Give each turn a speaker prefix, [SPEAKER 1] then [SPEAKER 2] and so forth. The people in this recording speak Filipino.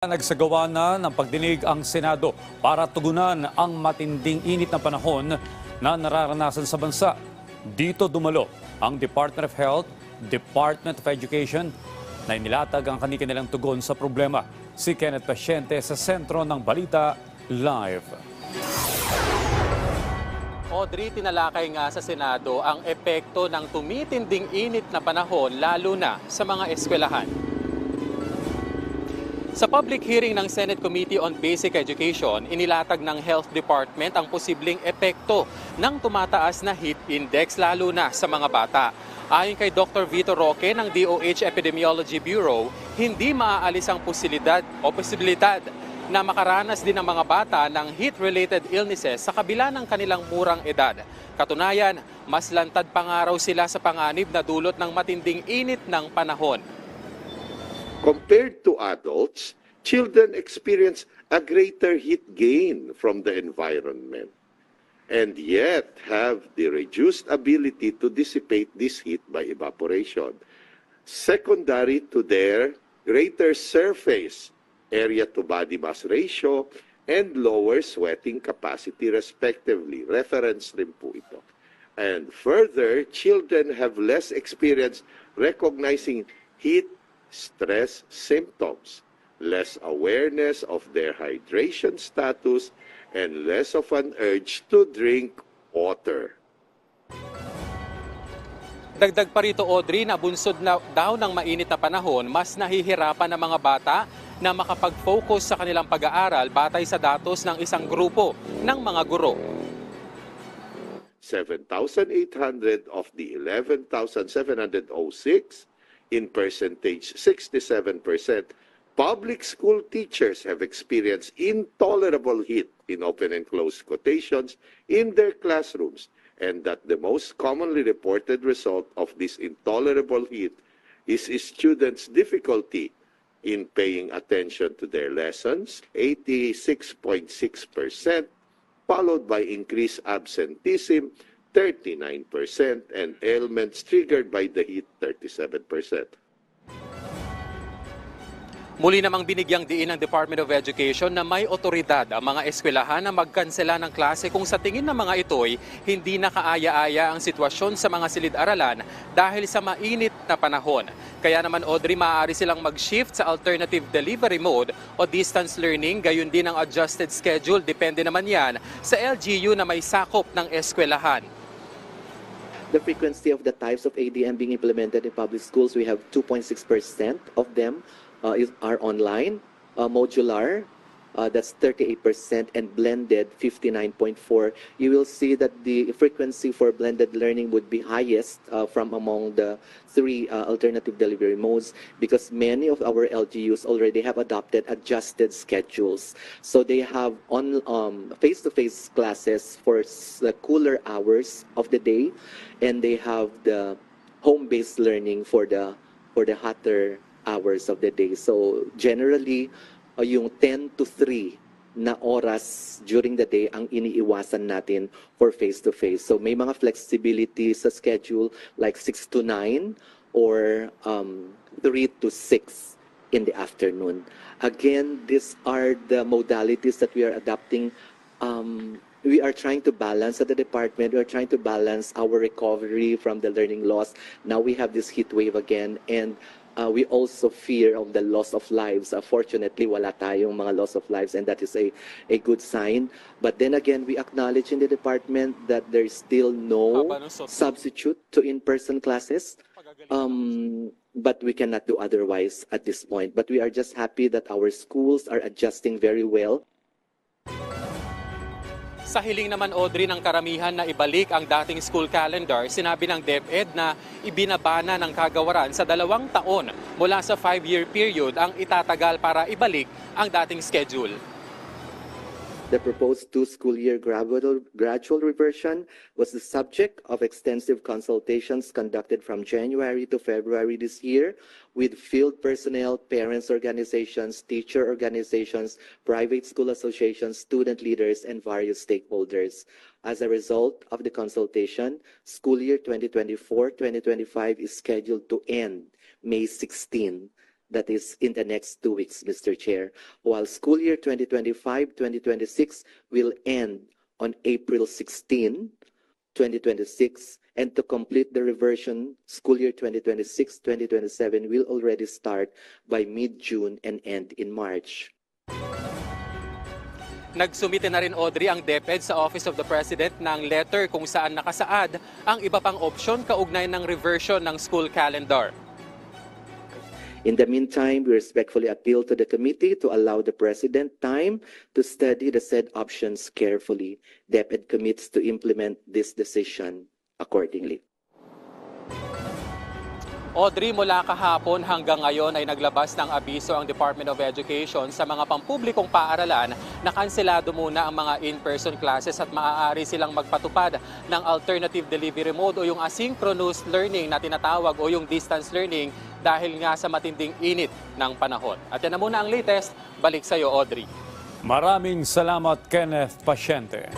[SPEAKER 1] Nagsagawa na ng pagdinig ang Senado para tugunan ang matinding init na panahon na nararanasan sa bansa. Dito dumalo ang Department of Health, Department of Education na inilatag ang kanilang tugon sa problema. Si Kenneth Pasyente sa sentro ng Balita Live.
[SPEAKER 2] Audrey, tinalakay nga sa Senado ang epekto ng tumitinding init na panahon lalo na sa mga eskwelahan. Sa public hearing ng Senate Committee on Basic Education, inilatag ng Health Department ang posibleng epekto ng tumataas na heat index lalo na sa mga bata. Ayon kay Dr. Vito Roque ng DOH Epidemiology Bureau, hindi maaalis ang posibilidad o posibilidad na makaranas din ang mga bata ng heat-related illnesses sa kabila ng kanilang murang edad. Katunayan, mas lantad pa nga raw sila sa panganib na dulot ng matinding init ng panahon.
[SPEAKER 3] Compared to adults, children experience a greater heat gain from the environment and yet have the reduced ability to dissipate this heat by evaporation, secondary to their greater surface area to body mass ratio and lower sweating capacity respectively. Reference rin po ito. And further, children have less experience recognizing heat stress symptoms, less awareness of their hydration status, and less of an urge to drink water.
[SPEAKER 2] Dagdag pa rito, Audrey, na bunsod na daw ng mainit na panahon, mas nahihirapan ang mga bata na makapag-focus sa kanilang pag-aaral batay sa datos ng isang grupo ng mga guro.
[SPEAKER 3] 7,800 of the 11,706 in percentage 67%. Public school teachers have experienced intolerable heat in open and closed quotations in their classrooms and that the most commonly reported result of this intolerable heat is students' difficulty in paying attention to their lessons, 86.6%, followed by increased absenteeism, 39%, and ailments triggered by the heat, 37%.
[SPEAKER 2] Muli namang binigyang diin ng Department of Education na may otoridad ang mga eskwelahan na magkansela ng klase kung sa tingin ng mga ito'y hindi nakaaya-aya ang sitwasyon sa mga silid-aralan dahil sa mainit na panahon. Kaya naman Audrey, maaari silang mag-shift sa alternative delivery mode o distance learning, gayon din ang adjusted schedule. Depende naman yan sa LGU na may sakop ng eskwelahan.
[SPEAKER 4] The frequency of the types of ADM being implemented in public schools, we have 2.6% of them uh, is, are online, uh, modular, uh, that's 38%, and blended 59.4. You will see that the frequency for blended learning would be highest uh, from among the three uh, alternative delivery modes because many of our LGUs already have adopted adjusted schedules. So they have on um, face-to-face classes for the cooler hours of the day, and they have the home-based learning for the for the hotter hours of the day. So generally, uh, yung 10 to 3 na oras during the day ang iniiwasan natin for face-to-face. So may mga flexibility sa schedule like 6 to 9 or um, 3 to 6 in the afternoon. Again, these are the modalities that we are adapting um, we are trying to balance at the department. We are trying to balance our recovery from the learning loss. Now we have this heat wave again, and uh, we also fear of the loss of lives. Uh, fortunately, wala tayong mga loss of lives, and that is a, a good sign. But then again, we acknowledge in the department that there is still no substitute to in-person classes. Um, but we cannot do otherwise at this point. But we are just happy that our schools are adjusting very well.
[SPEAKER 2] Sa hiling naman Audrey ng karamihan na ibalik ang dating school calendar, sinabi ng DepEd na ibinabana ng kagawaran sa dalawang taon mula sa five-year period ang itatagal para ibalik ang dating schedule.
[SPEAKER 4] The proposed two school year gradual, gradual reversion was the subject of extensive consultations conducted from January to February this year with field personnel, parents organizations, teacher organizations, private school associations, student leaders, and various stakeholders. As a result of the consultation, school year 2024-2025 is scheduled to end May 16. That is in the next two weeks, Mr. Chair, while school year 2025-2026 will end on April 16, 2026, and to complete the reversion, school year 2026-2027 will already start by mid-June and end in March.
[SPEAKER 2] Nagsumite na rin Audrey ang DepEd sa Office of the President ng letter kung saan nakasaad ang iba pang opsyon kaugnay ng reversion ng school calendar.
[SPEAKER 4] In the meantime, we respectfully appeal to the committee to allow the President time to study the said options carefully. DepEd commits to implement this decision accordingly.
[SPEAKER 2] Audrey, mula kahapon hanggang ngayon ay naglabas ng abiso ang Department of Education sa mga pampublikong paaralan na kanselado muna ang mga in-person classes at maaari silang magpatupad ng alternative delivery mode o yung asynchronous learning na tinatawag o yung distance learning dahil nga sa matinding init ng panahon. At yan na muna ang latest. Balik sa iyo, Audrey.
[SPEAKER 1] Maraming salamat, Kenneth Pasyente.